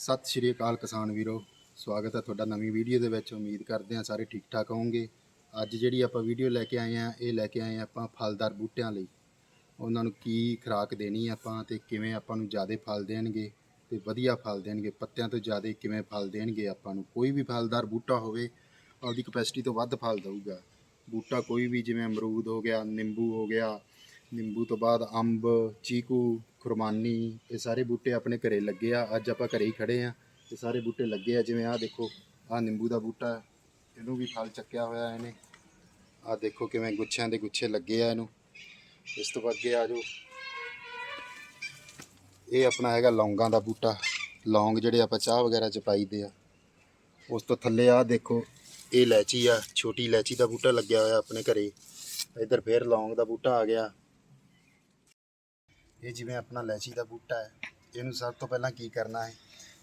ਸਤਿ ਸ਼੍ਰੀ ਅਕਾਲ ਕਿਸਾਨ ਵੀਰੋ। ਸਵਾਗਤ ਹੈ ਤੁਹਾਡਾ ਨਵੀਂ ਵੀਡੀਓ ਦੇ ਵਿੱਚ। ਉਮੀਦ ਕਰਦੇ ਹਾਂ ਸਾਰੇ ਠੀਕ ਠਾਕ ਹੋਵੋਗੇ। ਅੱਜ ਜਿਹੜੀ ਆਪਾਂ ਵੀਡੀਓ ਲੈ ਕੇ ਆਏ ਹਾਂ, ਇਹ ਲੈ ਕੇ ਆਏ ਹਾਂ ਆਪਾਂ ਫਲਦਾਰ ਬੂਟਿਆਂ ਲਈ। ਉਹਨਾਂ ਨੂੰ ਕੀ ਖੁਰਾਕ ਦੇਣੀ ਹੈ ਆਪਾਂ ਤੇ ਕਿਵੇਂ ਆਪਾਂ ਨੂੰ ਜ਼ਿਆਦਾ ਫਲ ਦੇਣਗੇ ਤੇ ਵਧੀਆ ਫਲ ਦੇਣਗੇ, ਪੱਤਿਆਂ ਤੋਂ ਜ਼ਿਆਦਾ ਕਿਵੇਂ ਫਲ ਦੇਣਗੇ ਆਪਾਂ ਨੂੰ। ਕੋਈ ਵੀ ਫਲਦਾਰ ਬੂਟਾ ਹੋਵੇ, ਆਪਦੀ ਕਪੈਸਿਟੀ ਤੋਂ ਵੱਧ ਫਲ ਦੇਊਗਾ। ਬੂਟਾ ਕੋਈ ਵੀ ਜਿਵੇਂ ਅਮਰੂਦ ਹੋ ਗਿਆ, ਨਿੰਬੂ ਹੋ ਗਿਆ ਨਿੰਬੂ ਤੋਂ ਬਾਅਦ ਅੰਬ, ਚੀਕੂ, ਖੁਰਮਾਨੀ, ਇਹ ਸਾਰੇ ਬੂਟੇ ਆਪਣੇ ਘਰੇ ਲੱਗੇ ਆ। ਅੱਜ ਆਪਾਂ ਘਰੇ ਹੀ ਖੜੇ ਆ ਇਹ ਸਾਰੇ ਬੂਟੇ ਲੱਗੇ ਆ। ਜਿਵੇਂ ਆਹ ਦੇਖੋ, ਆਹ ਨਿੰਬੂ ਦਾ ਬੂਟਾ, ਇਹਨੂੰ ਵੀ ਫਲ ਚੱਕਿਆ ਹੋਇਆ ਇਹਨੇ। ਆਹ ਦੇਖੋ ਕਿਵੇਂ ਗੁੱਛਿਆਂ ਦੇ ਗੁੱਛੇ ਲੱਗੇ ਆ ਇਹਨੂੰ। ਇਸ ਤੋਂ ਅੱਗੇ ਆ ਜਾਓ। ਇਹ ਆਪਣਾ ਹੈਗਾ ਲੌਂਗਾਂ ਦਾ ਬੂਟਾ। ਲੌਂਗ ਜਿਹੜੇ ਆਪਾਂ ਚਾਹ ਵਗੈਰਾ ਚ ਪਾਈਦੇ ਆ। ਉਸ ਤੋਂ ਥੱਲੇ ਆ ਦੇਖੋ, ਇਹ ਇਲਾਇਚੀ ਆ, ਛੋਟੀ ਇਲਾਇਚੀ ਦਾ ਬੂਟਾ ਲੱਗਿਆ ਹੋਇਆ ਆਪਣੇ ਘਰੇ। ਇੱਧਰ ਫੇਰ ਲੌਂਗ ਦਾ ਬੂਟਾ ਆ ਗਿਆ। ਇਹ ਜਿਵੇਂ ਆਪਣਾ ਲੈਚੀ ਦਾ ਬੂਟਾ ਹੈ, ਇਹਨੂੰ ਸਭ ਤੋਂ ਪਹਿਲਾਂ ਕੀ ਕਰਨਾ ਹੈ?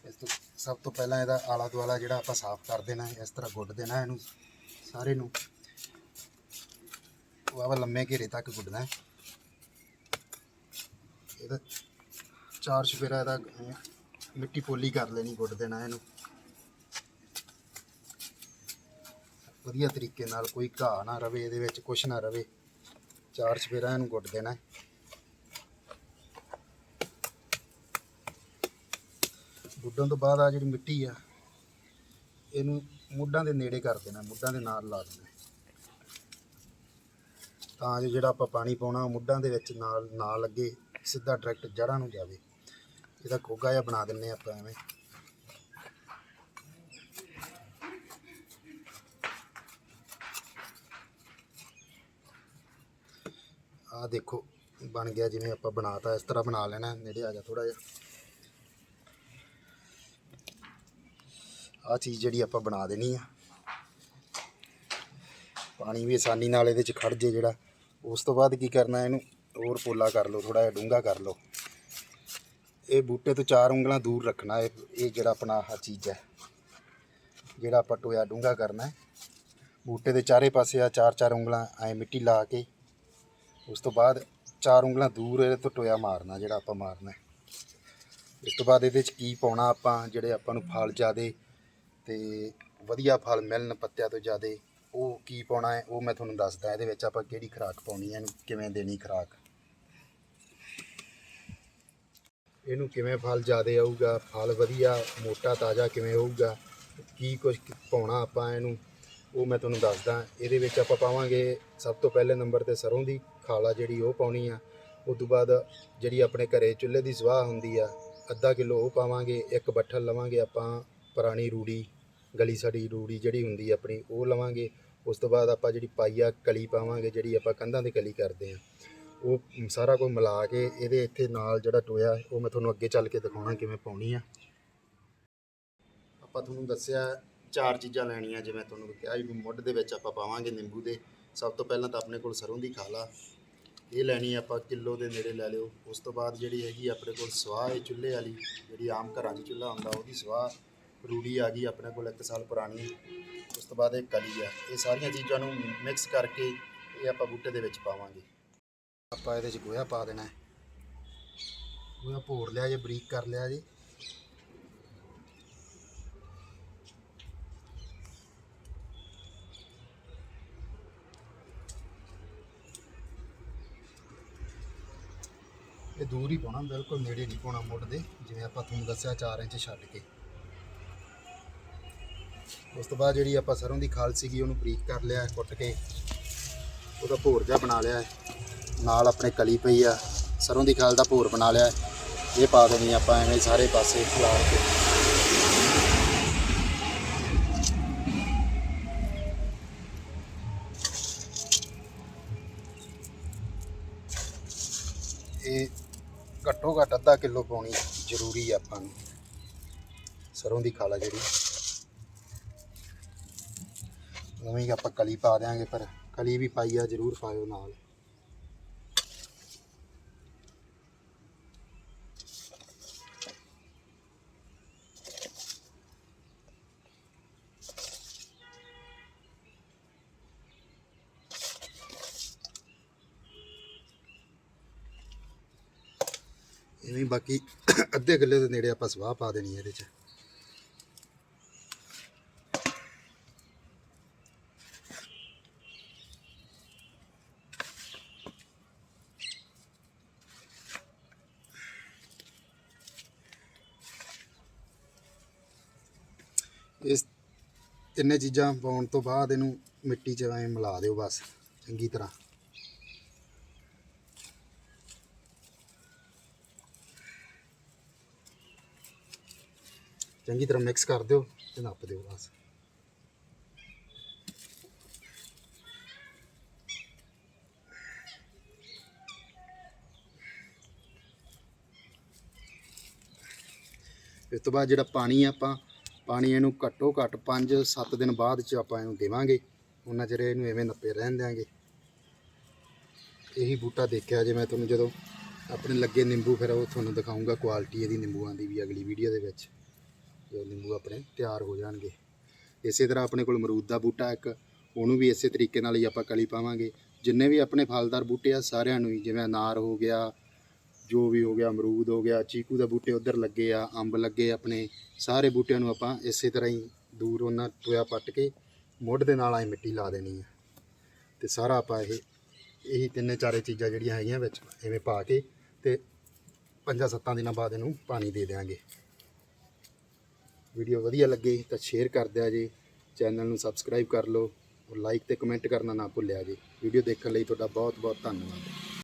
ਇਸ ਤੋਂ ਸਭ ਤੋਂ ਪਹਿਲਾਂ ਇਹਦਾ ਆਲਾ ਦੁਆਲਾ ਜਿਹੜਾ ਆਪਾਂ ਸਾਫ਼ ਕਰ ਦੇਣਾ ਹੈ, ਇਸ ਤਰ੍ਹਾਂ ਗੁੱਡ ਦੇਣਾ ਇਹਨੂੰ ਸਾਰੇ ਨੂੰ। ਉਹ ਆਵਾ ਲੰਮੇ ਘੇਰੇ ਤੱਕ ਗੁੱਡਣਾ ਹੈ। ਇਹਦਾ ਚਾਰ ਛਪੇਰਾ ਇਹਦਾ ਮਿੱਟੀ ਪੋਲੀ ਕਰ ਲੈਣੀ, ਗੁੱਡ ਦੇਣਾ ਇਹਨੂੰ। ਵਧੀਆ ਤਰੀਕੇ ਨਾਲ ਕੋਈ ਘਾਹ ਨਾ ਰਵੇ, ਇਹਦੇ ਵਿੱਚ ਕੁਛ ਨਾ ਰਵੇ। ਚਾਰ ਚਫੇਰਾ ਇਹਨੂੰ ਗੁੱਡ ਦੇਣਾ ਹੈ। ਗੁੱਡਣ ਤੋਂ ਬਾਅਦ ਆ ਜਿਹੜੀ ਮਿੱਟੀ ਆ, ਇਹਨੂੰ ਮੁੱਢਾਂ ਦੇ ਨੇੜੇ ਕਰ ਦੇਣਾ, ਮੁੱਢਾਂ ਦੇ ਨਾਲ ਲਾ ਦੇਣਾ। ਤਾਂ ਜੋ ਜਿਹੜਾ ਆਪਾਂ ਪਾਣੀ ਪਾਉਣਾ, ਉਹ ਮੁੱਢਾਂ ਦੇ ਵਿੱਚ ਨਾਲ ਨਾ ਲੱਗੇ, ਸਿੱਧਾ ਡਾਇਰੈਕਟ ਜੜ੍ਹਾਂ ਨੂੰ ਜਾਵੇ। ਇਹਦਾ ਕੋਗਾ ਜਿਹਾ ਬਣਾ ਦਿੰਨੇ ਆਪਾਂ ਐਵੇਂ। ਆਹ ਦੇਖੋ, ਬਣ ਗਿਆ ਜਿਵੇਂ ਆਪਾਂ ਬਣਾਤਾ, ਇਸ ਤਰ੍ਹਾਂ ਬਣਾ ਲੈਣਾ, ਨੇੜੇ ਆ ਜਾ ਥੋੜਾ ਜਿਹਾ। ਆਹ ਚੀਜ਼ ਜਿਹੜੀ ਆਪਾਂ ਬਣਾ ਦੇਣੀ ਆ। ਪਾਣੀ ਵੀ ਆਸਾਨੀ ਨਾਲ ਇਹਦੇ ਚ ਖੜ ਜੇ ਜਿਹੜਾ। ਉਸ ਤੋਂ ਬਾਅਦ ਕੀ ਕਰਨਾ ਇਹਨੂੰ? ਹੋਰ ਪੋਲਾ ਕਰ ਲਓ ਥੋੜਾ ਜਿਹਾ ਡੂੰਘਾ ਕਰ ਲਓ। ਇਹ ਬੂਟੇ ਤੋਂ ਚਾਰ ਉਂਗਲਾਂ ਦੂਰ ਰੱਖਣਾ, ਇਹ ਇਹ ਜਿਹੜਾ ਆਪਣਾ ਆਹ ਚੀਜ਼ ਹੈ। ਜਿਹੜਾ ਆਪਾਂ ਟੋਇਆ ਡੂੰਘਾ ਕਰਨਾ ਬੂਟੇ ਦੇ ਚਾਰੇ ਪਾਸੇ ਆ ਚਾਰ ਚਾਰ ਉਂਗਲਾਂ, ਐ ਮਿੱਟੀ ਲਾ ਕੇ। ਉਸ ਤੋਂ ਬਾਅਦ ਚਾਰ ਉਂਗਲਾਂ ਦੂਰ ਇਹਦੇ ਤੋਂ ਟੋਇਆ ਮਾਰਨਾ, ਜਿਹੜਾ ਆਪਾਂ ਮਾਰਨਾ ਇਸ ਤੋਂ ਬਾਅਦ ਇਹਦੇ ਚ ਕੀ ਪਾਉਣਾ ਆਪਾਂ, ਜਿਹੜੇ ਆਪਾਂ ਨੂੰ ਫਲ ਜ਼ਿਆਦੇ ਤੇ ਵਧੀਆ ਫਲ ਮਿਲਣ ਪੱਤਿਆਂ ਤੋਂ ਜ਼ਿਆਦਾ, ਉਹ ਕੀ ਪਾਉਣਾ ਹੈ, ਉਹ ਮੈਂ ਤੁਹਾਨੂੰ ਦੱਸਦਾ, ਇਹਦੇ ਵਿੱਚ ਆਪਾਂ ਕਿਹੜੀ ਖੁਰਾਕ ਪਾਉਣੀ ਹੈ, ਇਹਨੂੰ ਕਿਵੇਂ ਦੇਣੀ ਖੁਰਾਕ। ਇਹਨੂੰ ਕਿਵੇਂ ਫਲ ਜ਼ਿਆਦਾ ਆਊਗਾ, ਫਲ ਵਧੀਆ, ਮੋਟਾ, ਤਾਜ਼ਾ ਕਿਵੇਂ ਹੋਊਗਾ, ਕੀ ਕੁਝ ਪਾਉਣਾ ਆਪਾਂ ਇਹਨੂੰ, ਉਹ ਮੈਂ ਤੁਹਾਨੂੰ ਦੱਸਦਾ। ਇਹਦੇ ਵਿੱਚ ਆਪਾਂ ਪਾਵਾਂਗੇ ਸਭ ਤੋਂ ਪਹਿਲੇ ਨੰਬਰ ਤੇ ਸਰੋਂ ਦੀ, ਖਾਲਾ ਜਿਹੜੀ ਉਹ ਪਾਉਣੀ ਆ। ਉਸ ਤੋਂ ਬਾਅਦ ਜਿਹੜੀ ਆਪਣੇ ਘਰੇ ਚੁੱਲ੍ਹੇ ਦੀ ਸਵਾਹ ਹੁੰਦੀ ਆ, ਅੱਧਾ ਕਿਲੋ ਉਹ ਪਾਵਾਂਗੇ, ਇੱਕ ਬੱਠਲ ਲਵਾਂਗੇ ਆਪਾਂ ਪੁਰਾਣੀ ਰੂੜੀ। ਗਲੀ ਸਾਡੀ ਰੂੜੀ ਜਿਹੜੀ ਹੁੰਦੀ ਆਪਣੀ, ਉਹ ਲਵਾਂਗੇ। ਉਸ ਤੋਂ ਬਾਅਦ ਆਪਾਂ ਜਿਹੜੀ ਪਾਈਆ ਕਲੀ ਪਾਵਾਂਗੇ, ਜਿਹੜੀ ਆਪਾਂ ਕੰਧਾਂ ਤੇ ਕਲੀ ਕਰਦੇ ਆ। ਉਹ ਸਾਰਾ ਕੁਝ ਮਿਲਾ ਕੇ ਇਹਦੇ ਇੱਥੇ ਨਾਲ ਜਿਹੜਾ ਟੋਇਆ, ਉਹ ਮੈਂ ਤੁਹਾਨੂੰ ਅੱਗੇ ਚੱਲ ਕੇ ਦਿਖਾਉਣਾ ਕਿਵੇਂ ਪਾਉਣੀ ਆ। ਆਪਾਂ ਤੁਹਾਨੂੰ ਦੱਸਿਆ ਚਾਰ ਚੀਜ਼ਾਂ ਲੈਣੀਆਂ, ਜਿਵੇਂ ਤੁਹਾਨੂੰ ਕਿਹਾ ਵੀ ਮੁੱਢ ਦੇ ਵਿੱਚ ਆਪਾਂ ਪਾਵਾਂਗੇ ਨਿੰਬੂ ਦੇ। ਸਭ ਤੋਂ ਪਹਿਲਾਂ ਤਾਂ ਆਪਣੇ ਕੋਲ ਸਰੋਂ ਦੀ ਖਾਲਾ। ਇਹ ਲੈਣੀ ਆਪਾਂ ਕਿਲੋ ਦੇ ਨੇੜੇ ਲੈ ਲਿਓ। ਉਸ ਤੋਂ ਬਾਅਦ ਜਿਹੜੀ ਹੈਗੀ ਆਪਣੇ ਕੋਲ ਸਵਾਹ ਹੈ ਚੁੱਲ੍ਹੇ ਵਾਲੀ, ਜਿਹੜੀ ਆਮ ਘਰਾਂ 'ਚ ਚੁੱਲ੍ਹਾ ਹੁੰਦਾ, ਉਹਦੀ ਸਵਾਹ। ਰੂੜੀ ਆ ਗਈ ਆਪਣੇ ਕੋਲ 1 ਸਾਲ ਪੁਰਾਣੀ। ਉਸ ਤੋਂ ਬਾਅਦ ਇਹ ਕਲੀ ਆ। ਇਹ ਸਾਰੀਆਂ ਚੀਜ਼ਾਂ ਨੂੰ ਮਿਕਸ ਕਰਕੇ ਇਹ ਆਪਾਂ ਬੂਟੇ ਦੇ ਵਿੱਚ ਪਾਵਾਂਗੇ। ਆਪਾਂ ਇਹਦੇ 'ਚ ਗੋਹਾ ਪਾ ਦੇਣਾ। ਹੈ ਗੋਹਾ ਭੋਰ ਲਿਆ ਜੇ, ਬਰੀਕ ਕਰ ਲਿਆ ਜੀ। ਇਹ ਦੂਰ ਹੀ ਪਾਉਣਾ, ਬਿਲਕੁਲ ਨੇੜੇ ਨਹੀਂ ਪਾਉਣਾ ਮੁੱਢ ਦੇ। ਜਿਵੇਂ ਆਪਾਂ ਤੁਹਾਨੂੰ ਦੱਸਿਆ 4 ਇੰਚ ਛੱਡ ਕੇ। ਉਸ ਤੋਂ ਬਾਅਦ ਜਿਹੜੀ ਆਪਾਂ ਸਰੋਂ ਦੀ ਖਾਲ ਸੀਗੀ, ਉਹਨੂੰ ਬਰੀਕ ਕਰ ਲਿਆ, ਕੁੱਟ ਕੇ। ਉਹਦਾ ਭੋਰ ਜਿਹਾ ਬਣਾ ਲਿਆ। ਨਾਲ ਆਪਣੇ ਕਲੀ ਪਈ ਆ। ਸਰੋਂ ਦੀ ਖਾਲ ਦਾ ਭੋਰ ਬਣਾ ਲਿਆ। ਹੈ। ਇਹ ਪਾ ਦੇਣੀ ਆਪਾਂ, ਐਵੇਂ ਸਾਰੇ ਪਾਸੇ ਖਿਲਾਰ ਕੇ। ਇਹ ਘੱਟੋ ਘੱਟ ਅੱਧਾ ਕਿਲੋ ਪਾਉਣੀ ਜ਼ਰੂਰੀ ਆ ਆਪਾਂ ਨੂੰ। ਸਰੋਂ ਦੀ ਖਾਲਾ ਜਿਹੜੀ। ਉਵੇਂ ਹੀ ਆਪਾਂ ਕਲੀ ਪਾ ਦਿਆਂਗੇ, ਪਰ ਕਲੀ ਵੀ ਪਾਈ ਆ, ਜ਼ਰੂਰ ਪਾਇਓ ਨਾਲ। ਇਵੇਂ ਬਾਕੀ ਅੱਧੇ ਕਿੱਲੇ ਦੇ ਨੇੜੇ ਆਪਾਂ ਸਵਾਹ ਪਾ ਦੇਣੀ ਇਹਦੇ 'ਚ। ਇਸ ਤਿੰਨੇ ਚੀਜ਼ਾਂ ਪਾਉਣ ਤੋਂ ਬਾਅਦ ਇਹਨੂੰ ਮਿੱਟੀ 'ਚ ਐਂ ਮਿਲਾ ਦਿਓ ਬਸ, ਚੰਗੀ ਤਰ੍ਹਾਂ। ਚੰਗੀ ਤਰ੍ਹਾਂ ਮਿਕਸ ਕਰ ਦਿਓ ਤੇ ਨੱਪ ਦਿਓ ਬਸ। ਇਸ ਤੋਂ ਬਾਅਦ ਜਿਹੜਾ ਪਾਣੀ ਆ ਆਪਾਂ ਪਾਣੀ ਇਹਨੂੰ ਘੱਟੋ ਘੱਟ 5-7 ਦਿਨ ਬਾਅਦ ਚ ਆਪਾਂ ਇਹਨੂੰ ਦੇਵਾਂਗੇ। ਉਹਨਾਂ ਚਿਰ ਇਹਨੂੰ ਐਵੇਂ ਨੱਪੇ ਰਹਿਣ ਦਿਆਂਗੇ। ਇਹੀ ਬੂਟਾ ਦੇਖਿਆ ਜੇ ਮੈਂ ਤੁਹਾਨੂੰ ਜਦੋਂ ਆਪਣੇ ਲੱਗੇ ਨਿੰਬੂ, ਫਿਰ ਉਹ ਤੁਹਾਨੂੰ ਦਿਖਾਉਂਗਾ ਕੁਆਲਿਟੀ ਇਹਦੀ ਨਿੰਬੂਆਂ ਦੀ ਵੀ ਅਗਲੀ ਵੀਡੀਓ ਦੇ ਵਿੱਚ। ਜੋ ਨਿੰਬੂ ਆਪਣੇ ਤਿਆਰ ਹੋ ਜਾਣਗੇ। ਇਸੇ ਤਰ੍ਹਾਂ ਆਪਣੇ ਕੋਲ ਅਮਰੂਦ ਦਾ ਬੂਟਾ ਇੱਕ, ਉਹਨੂੰ ਵੀ ਇਸੇ ਤਰੀਕੇ ਨਾਲ ਹੀ ਆਪਾਂ ਕਲੀ ਪਾਵਾਂਗੇ। ਜਿੰਨੇ ਵੀ ਆਪਣੇ ਫਲਦਾਰ ਬੂਟੇ ਆ, ਸਾਰਿਆਂ ਨੂੰ ਹੀ, ਜਿਵੇਂ ਅਨਾਰ ਹੋ ਗਿਆ ਜੋ ਵੀ ਹੋ ਗਿਆ, ਅਮਰੂਦ ਹੋ ਗਿਆ, ਚੀਕੂ ਦਾ ਬੂਟੇ ਉਧਰ ਲੱਗੇ ਆ, ਅੰਬ ਲੱਗੇ ਆਪਣੇ, ਸਾਰੇ ਬੂਟਿਆਂ ਨੂੰ ਆਪਾਂ ਇਸੇ ਤਰ੍ਹਾਂ ਹੀ ਦੂਰ ਉਹਨਾਂ ਟੋਇਆ ਪੱਟ ਕੇ ਮੁੱਢ ਦੇ ਨਾਲ ਆਏ ਮਿੱਟੀ ਲਾ ਦੇਣੀ ਆ। ਤੇ ਸਾਰਾ ਆਪਾਂ ਇਹ, ਇਹੀ ਤਿੰਨੇ ਚਾਰੇ ਚੀਜ਼ਾਂ ਜਿਹੜੀਆਂ ਹੈਗੀਆਂ ਵਿੱਚ ਐਵੇਂ ਪਾ ਕੇ ਤੇ ਪੰਜਾਂ ਸੱਤਾਂ ਦਿਨਾਂ ਬਾਅਦ ਇਹਨੂੰ ਪਾਣੀ ਦੇ ਦਿਆਂਗੇ। ਵੀਡੀਓ ਵਧੀਆ ਲੱਗੇ ਤਾਂ ਸ਼ੇਅਰ ਕਰ ਦਿਆ ਜੀ ਚੈਨਲ ਨੂੰ ਸਬਸਕ੍ਰਾਈਬ ਕਰ ਲਓ, ਔਰ ਲਾਈਕ ਤੇ ਕਮੈਂਟ ਕਰਨਾ ਨਾ ਭੁੱਲਿਆ ਜੀ। ਵੀਡੀਓ ਦੇਖਣ ਲਈ ਤੁਹਾਡਾ ਬਹੁਤ ਬਹੁਤ ਧੰਨਵਾਦ।